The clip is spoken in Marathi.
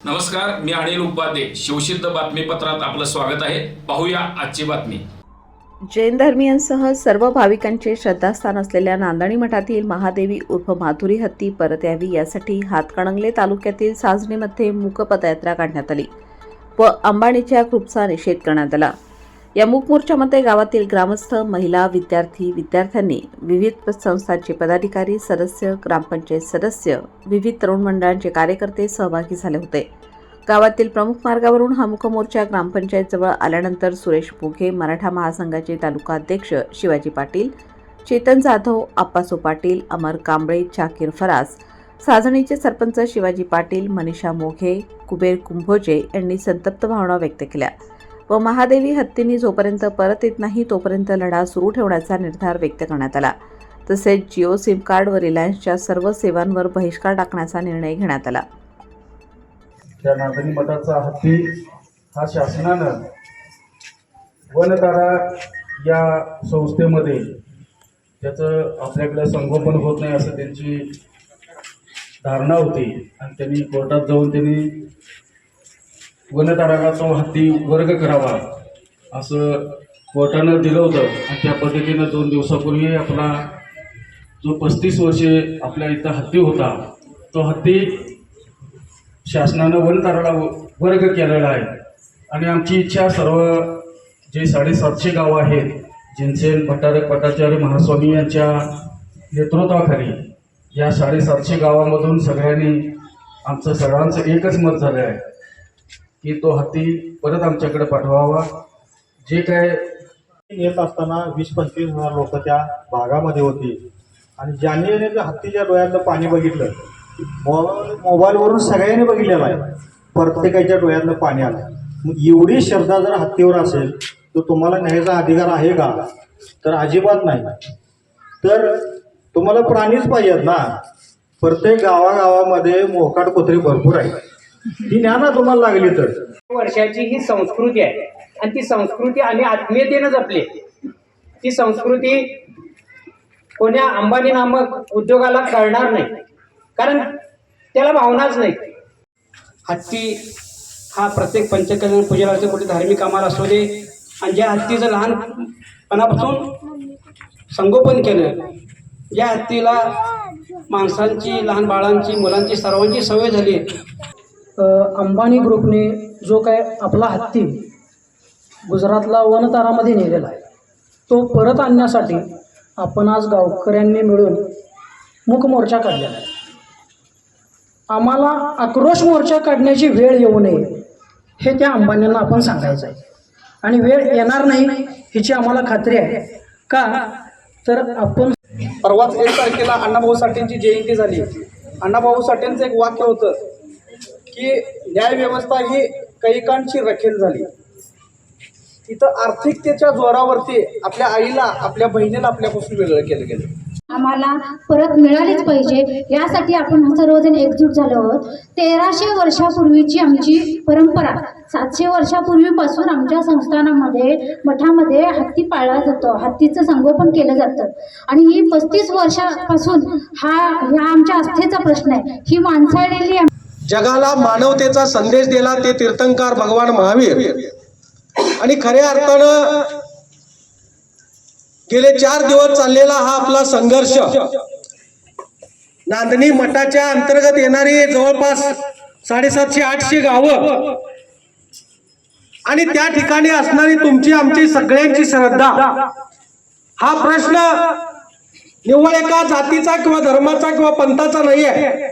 नमस्कार मी अनिल उपाध्ये. शिवसिद्ध बातमीपत्रात आपलं स्वागत आहे. पाहूया आजची बातमी. जैन धर्मियांसह सर्व भाविकांचे श्रद्धास्थान असलेल्या नांदणी मठातील महादेवी उर्फ माधुरी हत्ती परत यावी यासाठी हातकणंगले तालुक्यातील साजणीमध्ये मूक पदयात्रा काढण्यात आली व अंबाणीच्या कृपचा निषेध करण्यात आला. या मूक मोर्चामध्ये गावातील ग्रामस्थ महिला विद्यार्थी विद्यार्थ्यांनी विविध संस्थांचे पदाधिकारी सदस्य ग्रामपंचायत सदस्य विविध तरुण मंडळांचे कार्यकर्ते सहभागी झाले होते. गावातील प्रमुख मार्गावरून हा मुखमोर्चा ग्रामपंचायतजवळ आल्यानंतर सुरेश मोघे मराठा महासंघाचे तालुका अध्यक्ष शिवाजी पाटील चेतन जाधव आप्पासो पाटील अमर कांबळे चाकीर फरास साजणीचे सरपंच शिवाजी पाटील मनीषा मोघे कुबेर कुंभोजे यांनी संतप्त भावना व्यक्त केल्या. व महादेवी हत्तींनी जोपर्यंत परत येत नाही तोपर्यंत लढा सुरू ठेवण्याचा निर्धार व्यक्त करण्यात आला. तसेच जिओ सिम कार्ड व रिलायन्सच्या सर्व सेवांवर बहिष्कार टाकण्याचा निर्णय घेण्यात आला. त्या नागरी मठाचा हत्ती हा शासनानं वनतारा या संस्थेमध्ये त्याचं आपल्याकडे संगोपन होत नाही असं त्यांची धारणा होती आणि त्यांनी कोर्टात जाऊन त्यांनी वनतारागाचा तो हत्ती वर्ग करावा असं कोर्टानं दिलं होतं. आणि त्या पद्धतीनं दोन दिवसापूर्वी आपला जो पस्तीस वर्षे आपल्या इथं हत्ती होता तो हत्ती शासनानं वनताराला वर्ग केलेला आहे. आणि आमची इच्छा सर्व जे साडेसातशे गावं आहेत जिनसेन भट्टारक भट्टाचार्य महास्वामी यांच्या नेतृत्वाखाली या साडेसातशे गावामधून सगळ्यांनी आमचं सगळ्यांचं एकच मत झालं आहे. की तो हत्ती परत आमच्याकडे पाठवावा. जे काय येत असताना वीस पंचवीस हजार लोक त्या भागामध्ये होती. आणि ज्यांनी त्या हत्तीच्या डोळ्यातलं पाणी बघितलं मोबाईल मोबाईलवरून सगळ्यांनी बघितलेलं आहे. प्रत्येकाच्या डोळ्यातलं पाणी आलं. मग एवढी श्रद्धा जर हत्तीवर असेल तर तुम्हाला न्यायचा अधिकार आहे का? तर अजिबात नाही. तर तुम्हाला प्राणीच पाहिजेत ना. प्रत्येक गावागावामध्ये मोकाट कुत्री भरपूर आहे ही न्या तुम्हाला लागली तर. वर्षाची ही संस्कृती आहे. आणि ती संस्कृती आम्ही आत्मीयतेनं जपली. ती संस्कृती कोण्या अंबानी नामक उद्योगाला कळणार नाही. कारण त्याला भावनाच नाही. हत्ती हा प्रत्येक पंचकल्याण पूजेला कुठे धार्मिक कामाला असू दे. आणि ज्या हत्तीचं लहानपणापासून संगोपन केलं ज्या हत्तीला माणसांची लहान बाळांची मुलांची सर्वांची सवय झाली अंबानी ग्रुपने जो काय आपला हत्ती गुजरातला वनतारामध्ये नेलेला आहे तो परत आणण्यासाठी आपण आज गावकऱ्यांनी मिळून मुख मोर्चा काढलेला आहे. आम्हाला आक्रोश मोर्चा काढण्याची वेळ येऊ नये हे त्या अंबानींना आपण सांगायचं आहे. आणि वेळ येणार नाही ह्याची आम्हाला खात्री आहे. का? तर आपण परवाच एक तारखेला अण्णाभाऊ साठेंची जयंती झाली. अण्णाभाऊ साठेंचं एक वाक्य होतं की न्यायव्यवस्था ही कैकांची रखेल झाली. तिथं आर्थिकतेच्या जोरावरती आपल्या आईला आपल्या बहिणीला आपल्यापासून वेगळं केलं गेलं. आम्हाला परत मिळालीच पाहिजे. यासाठी आपण सर्वजण एकजूट झालो आहोत. तेराशे वर्षापूर्वीची आमची परंपरा. सातशे वर्षापूर्वीपासून आमच्या संस्थानामध्ये मठामध्ये हत्ती पाळला जातो. हत्तीचं संगोपन केलं जातं. आणि ही पस्तीस वर्षापासून हा ह्या आमच्या आस्थेचा प्रश्न आहे. ही माणसाळलेली जगाला मानवतेचा संदेश दिला ते तीर्थंकार भगवान महावीर. आणि खऱ्या अर्थानं गेले चार दिवस चाललेला हा आपला संघर्ष. नांदणी मठाच्या अंतर्गत येणारी जवळपास साडेसातशे आठशे गावं. आणि त्या ठिकाणी असणारी तुमची आमची सगळ्यांची श्रद्धा. हा प्रश्न निव्वळ एका जातीचा किंवा धर्माचा किंवा पंथाचा नाही आहे